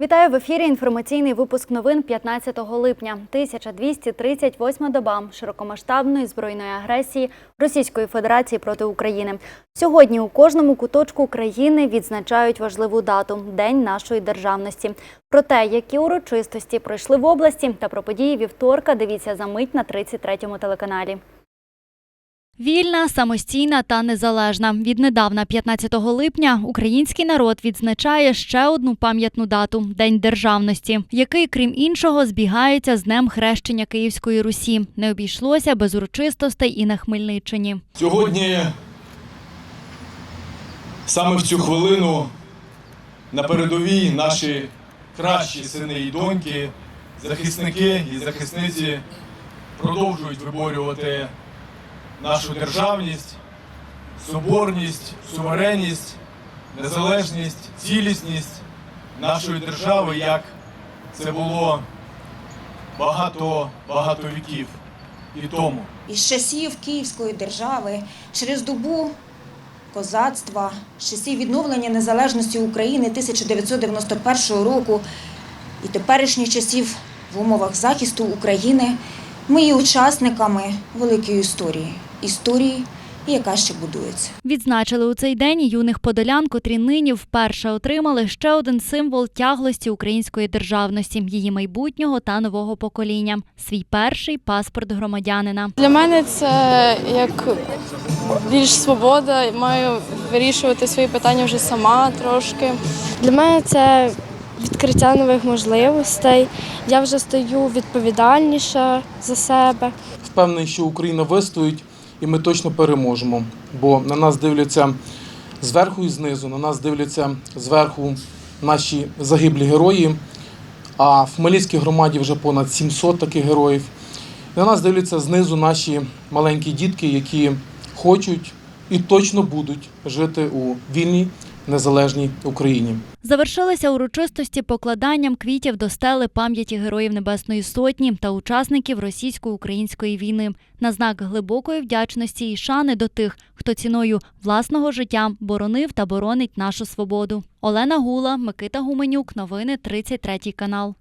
Вітаю в ефірі. Інформаційний випуск новин 15 липня. 1238 доба широкомасштабної збройної агресії Російської Федерації проти України. Сьогодні у кожному куточку країни відзначають важливу дату День нашої державності. Про те, які урочистості пройшли в області, та про події вівторка. Дивіться за мить на 33-му телеканалі. Вільна, самостійна та незалежна. Віднедавна, 15 липня, український народ відзначає ще одну пам'ятну дату День державності, який, крім іншого, збігається з днем хрещення Київської Русі. Не обійшлося без урочистостей і на Хмельниччині. Сьогодні, саме в цю хвилину, на передовій наші кращі сини і доньки, захисники і захисниці продовжують виборювати нашу державність, соборність, суверенність, незалежність, цілісність нашої держави, як це було багато багато віків і тому. Із часів Київської держави через добу козацтва, часів відновлення незалежності України 1991 року і теперішніх часів в умовах захисту України ми є учасниками великої історії. Історії, яка ще будується. Відзначили у цей день юних подолян, котрі нині вперше отримали ще один символ тяглості української державності, її майбутнього та нового покоління свій перший паспорт громадянина. Для мене це як більш свобода, маю вирішувати свої питання вже сама трошки. Для мене це відкриття нових можливостей. Я вже стаю відповідальніша за себе. Впевнений, що Україна вистоїть і ми точно переможемо. Бо на нас дивляться зверху і знизу, на нас дивляться зверху наші загиблі герої. А в Хмельницькій громаді вже понад 700 таких героїв. На нас дивляться знизу наші маленькі дітки, які хочуть і точно будуть жити у вільній незалежній Україні. Завершилися урочистості покладанням квітів до стели пам'яті героїв Небесної Сотні та учасників російсько-української війни на знак глибокої вдячності і шани до тих, хто ціною власного життя боронив та боронить нашу свободу. Олена Гула, Микита Гуменюк, новини 33 канал.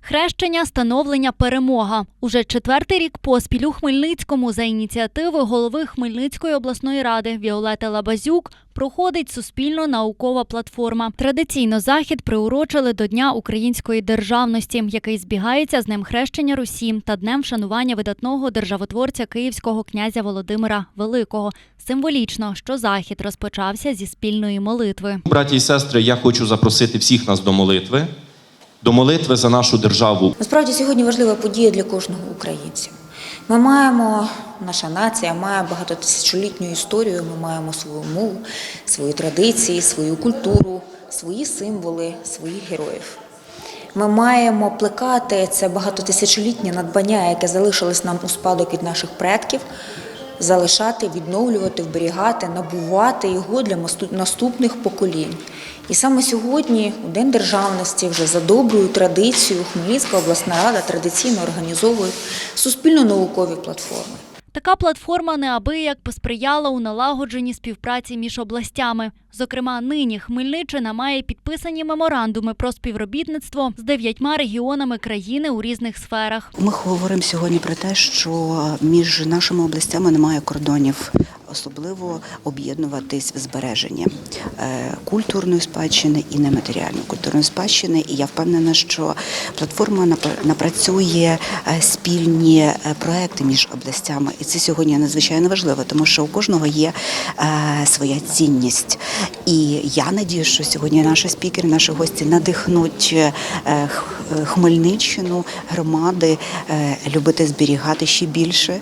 Хрещення, становлення, перемога. Уже четвертий рік поспіль у Хмельницькому за ініціативи голови Хмельницької обласної ради Віолети Лабазюк проходить суспільно-наукова платформа. Традиційно захід приурочили до Дня української державності, який збігається з Днем хрещення Русі та днем вшанування видатного державотворця київського князя Володимира Великого. Символічно, що захід розпочався зі спільної молитви. Браті і сестри, я хочу запросити всіх нас до молитви, до молитви за нашу державу. Насправді сьогодні важлива подія для кожного українця. Ми маємо, наша нація має багатотисячолітню історію, ми маємо свою мову, свої традиції, свою культуру, свої символи, своїх героїв. Ми маємо плекати це багатотисячолітнє надбання, яке залишилось нам у спадок від наших предків, залишати, відновлювати, вберігати, набувати його для наступних поколінь. І саме сьогодні, у День державності, вже за доброю традицією, Хмельницька обласна рада традиційно організовує суспільно-наукові платформи. Така платформа неабияк посприяла у налагодженні співпраці між областями. Зокрема, нині Хмельниччина має підписані меморандуми про співробітництво з дев'ятьма регіонами країни у різних сферах. Ми говоримо сьогодні про те, що між нашими областями немає кордонів, особливо об'єднуватись в збереженні е, культурної спадщини і нематеріальної культурної спадщини. І я впевнена, що платформа нап- напрацює е, спільні е, проекти між областями, і це сьогодні надзвичайно важливо, тому що у кожного є своя цінність. І я надію, що сьогодні наші спікери, наші гості надихнуть Хмельниччину, громади любити зберігати ще більше,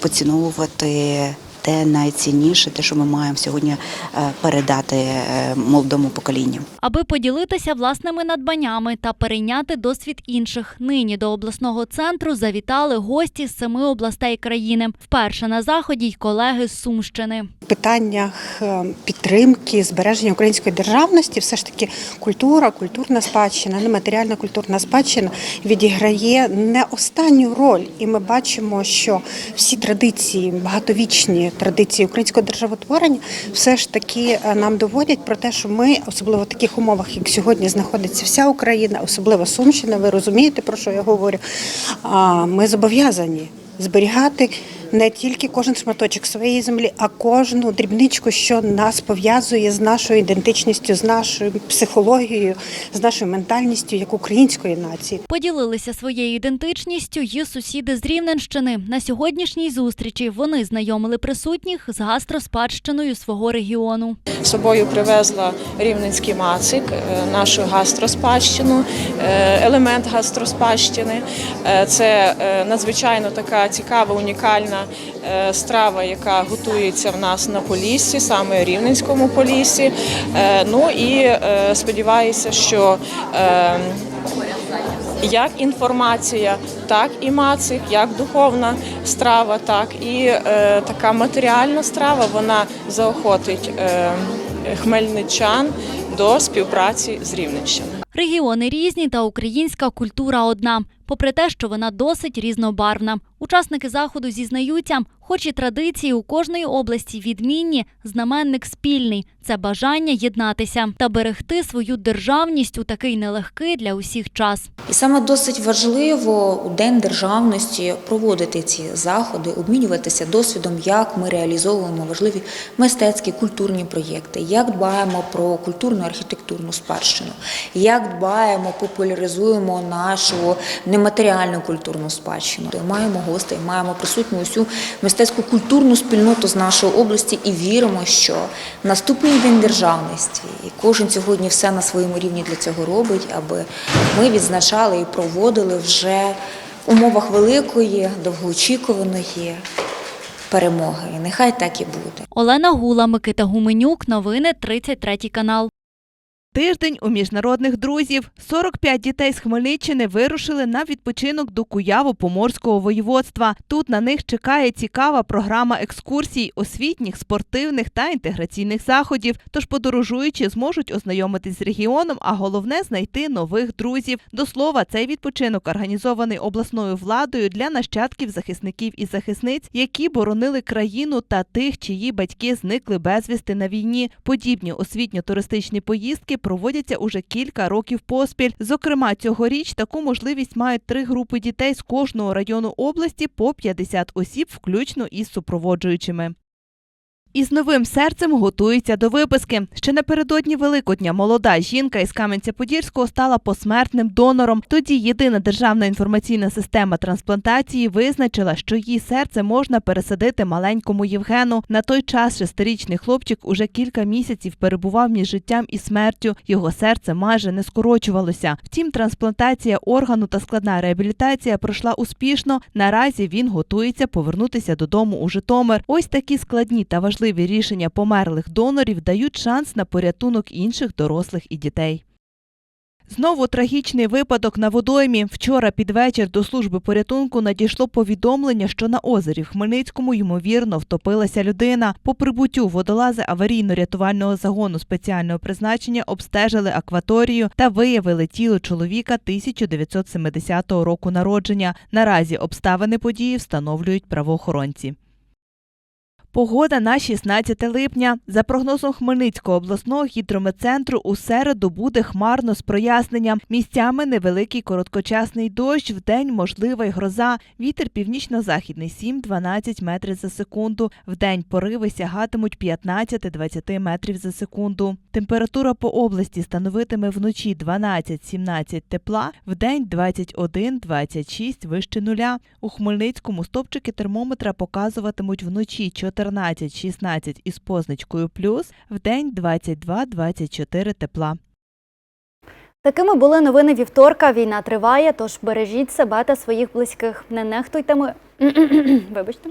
поціновувати. Те найцінніше, те, що ми маємо сьогодні е, передати е, молодому поколінню. Аби поділитися власними надбаннями та перейняти досвід інших. Нині до обласного центру завітали гості з семи областей країни. Вперше на заході й колеги з Сумщини. В питаннях е, підтримки, збереження української державності, все ж таки культура, культурна спадщина, нематеріальна культурна спадщина відіграє не останню роль. І ми бачимо, що всі традиції, багатовічні традиції українського державотворення, все ж таки е, нам доводять про те, що ми, особливо в таких умовах, як сьогодні знаходиться вся Україна, особливо Сумщина, ви розумієте, про що я говорю. Ми зобов'язані зберігати не тільки кожен шматочок своєї землі, а кожну дрібничку, що нас пов'язує з нашою ідентичністю, з нашою психологією, з нашою ментальністю як української нації. Поділилися своєю ідентичністю і сусіди з Рівненщини. На сьогоднішній зустрічі вони знайомили присутніх з гастроспадщиною свого регіону. З собою привезла рівненський мацик, е, нашу гастроспадщину, е, елемент гастроспадщини. Е, Це надзвичайно така цікава, унікальна страва, яка готується в нас на Поліссі, саме Рівненському Поліссі. Е, Ну і е, сподіваюся, що е, як інформація, так і мацик, як духовна страва, так і е, така матеріальна страва. Вона заохотить е, хмельничан до співпраці з Рівненщиною. Регіони різні та українська культура одна. Попри те, що вона досить різнобарвна. Учасники заходу зізнаються, хоч і традиції у кожної області відмінні, знаменник спільний це бажання єднатися та берегти свою державність у такий нелегкий для усіх час. І саме досить важливо у День державності проводити ці заходи, обмінюватися досвідом, як ми реалізовуємо важливі мистецькі культурні проєкти, як дбаємо про культурну архітектурну спадщину, як дбаємо, популяризуємо нашу нематеріальну культурну спадщину. Маємо гостей, маємо присутню усю мистецьку культурну спільноту з нашої області і віримо, що наступний день державності, і кожен сьогодні все на своєму рівні для цього робить, аби ми відзначали і проводили вже в умовах великої, довгоочікуваної перемоги. Нехай так і буде. Олена Гула, Микита Гуменюк. Новини 33 канал. Тиждень у міжнародних друзів. 45 дітей з Хмельниччини вирушили на відпочинок до Куяво-Поморського воєводства. Тут на них чекає цікава програма екскурсій, освітніх, спортивних та інтеграційних заходів. Тож подорожуючі зможуть ознайомитись з регіоном, а головне знайти нових друзів. До слова, цей відпочинок організований обласною владою для нащадків захисників і захисниць, які боронили країну та тих, чиї батьки зникли безвісти на війні. Подібні освітньо-туристичні поїздки проводяться уже кілька років поспіль. Зокрема, цьогоріч таку можливість мають три групи дітей з кожного району області по 50 осіб, включно із супроводжуючими. Із новим серцем готується до виписки. Ще напередодні Великодня молода жінка із Кам'янця-Подільського стала посмертним донором. Тоді єдина державна інформаційна система трансплантації визначила, що її серце можна пересадити маленькому Євгену. На той час шестирічний хлопчик уже кілька місяців перебував між життям і смертю. Його серце майже не скорочувалося. Втім, трансплантація органу та складна реабілітація пройшла успішно. Наразі він готується повернутися додому у Житомир. Ось такі складні та важливі рішення померлих донорів дають шанс на порятунок інших дорослих і дітей. Знову трагічний випадок на водоймі. Вчора під вечір до служби порятунку надійшло повідомлення, що на озері в Хмельницькому ймовірно втопилася людина. По прибуттю водолази аварійно-рятувального загону спеціального призначення обстежили акваторію та виявили тіло чоловіка 1970 року народження. Наразі обставини події встановлюють правоохоронці. Погода на 16 липня. За прогнозом Хмельницького обласного гідрометцентру у середу буде хмарно з проясненням. Місцями невеликий короткочасний дощ, вдень можлива й гроза. Вітер північно-західний 7-12 метрів за секунду. Вдень пориви сягатимуть 15-20 метрів за секунду. Температура по області становитиме вночі 12-17 тепла, вдень 21-26 вище нуля. У Хмельницькому стопчики термометра показуватимуть вночі 14-16 із позначкою плюс, в день 22-24 тепла. Такими були новини вівторка. Війна триває, тож бережіть себе та своїх близьких. Не нехтуйте ми. Вибачте.